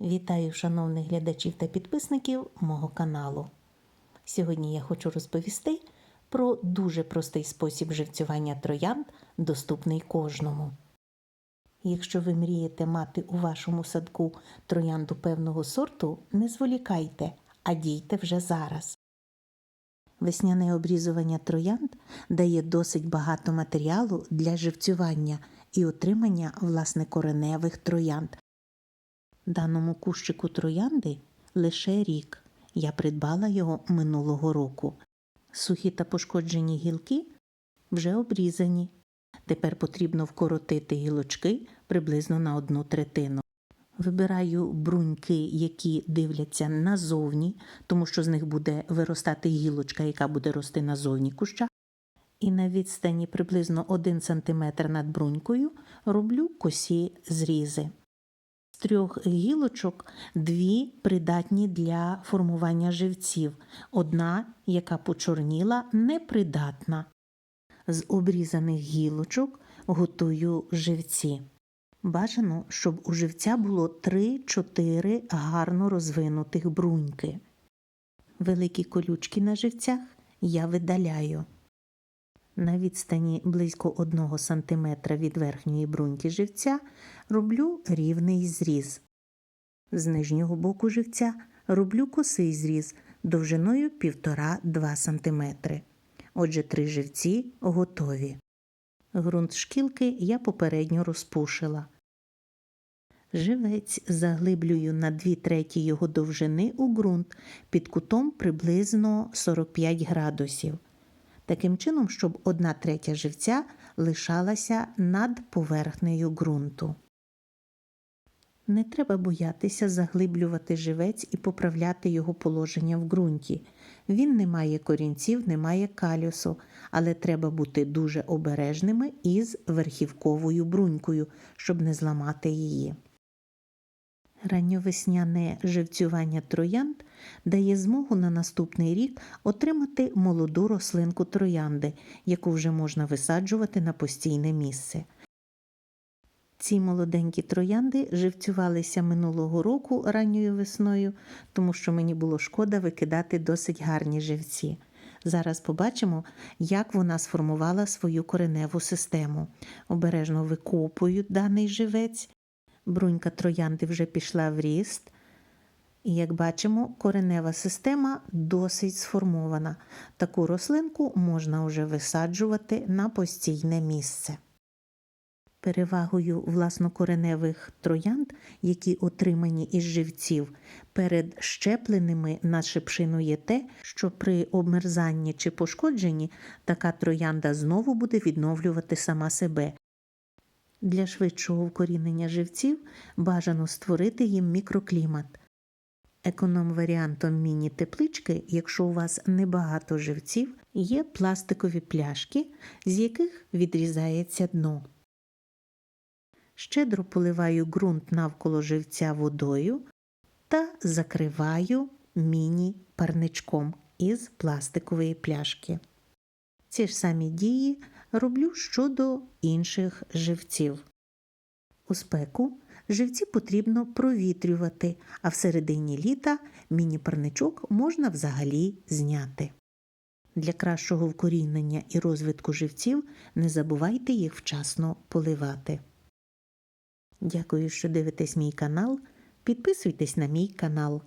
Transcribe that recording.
Вітаю шановних глядачів та підписників мого каналу. Сьогодні я хочу розповісти про дуже простий спосіб живцювання троянд, доступний кожному. Якщо ви мрієте мати у вашому садку троянду певного сорту, не зволікайте, а дійте вже зараз. Весняне обрізування троянд дає досить багато матеріалу для живцювання і отримання власне кореневих троянд. Даному кущику троянди лише рік. Я придбала його минулого року. Сухі та пошкоджені гілки вже обрізані. Тепер потрібно вкоротити гілочки приблизно на одну третину. Вибираю бруньки, які дивляться назовні, тому що з них буде виростати гілочка, яка буде рости назовні куща. І на відстані приблизно 1 см над брунькою роблю косі зрізи. Трьох гілочок дві придатні для формування живців, одна, яка почорніла, непридатна. З обрізаних гілочок готую живці. Бажано, щоб у живця було 3-4 гарно розвинутих бруньки. Великі колючки на живцях я видаляю. На відстані близько 1 см від верхньої бруньки живця роблю рівний зріз. З нижнього боку живця роблю косий зріз довжиною 1,5-2 см. Отже, три живці готові. Грунт шкілки я попередньо розпушила. Живець заглиблюю на 2 треті його довжини у ґрунт під кутом приблизно 45 градусів. Таким чином, щоб 1 третя живця лишалася над поверхнею ґрунту. Не треба боятися заглиблювати живець і поправляти його положення в ґрунті. Він не має корінців, не має калюсу, але треба бути дуже обережними із верхівковою брунькою, щоб не зламати її. Ранньовесняне живцювання троянд дає змогу на наступний рік отримати молоду рослинку троянди, яку вже можна висаджувати на постійне місце. Ці молоденькі троянди живцювалися минулого року ранньою весною, тому що мені було шкода викидати досить гарні живці. Зараз побачимо, як вона сформувала свою кореневу систему. Обережно викопую даний живець. Брунька троянди вже пішла в ріст. І, як бачимо, коренева система досить сформована. Таку рослинку можна вже висаджувати на постійне місце. Перевагою власнокореневих троянд, які отримані із живців, перед щепленими на шипшину є те, що при обмерзанні чи пошкодженні така троянда знову буде відновлювати сама себе. Для швидшого вкорінення живців бажано створити їм мікроклімат. Економ-варіантом міні-теплички, якщо у вас небагато живців, є пластикові пляшки, з яких відрізається дно. Щедро поливаю ґрунт навколо живця водою та закриваю міні-парничком із пластикової пляшки. Ці ж самі дії роблю щодо інших живців. У спеку живці потрібно провітрювати, а в середині літа міні-парничок можна взагалі зняти. Для кращого вкорінення і розвитку живців не забувайте їх вчасно поливати. Дякую, що дивитесь мій канал. Підписуйтесь на мій канал.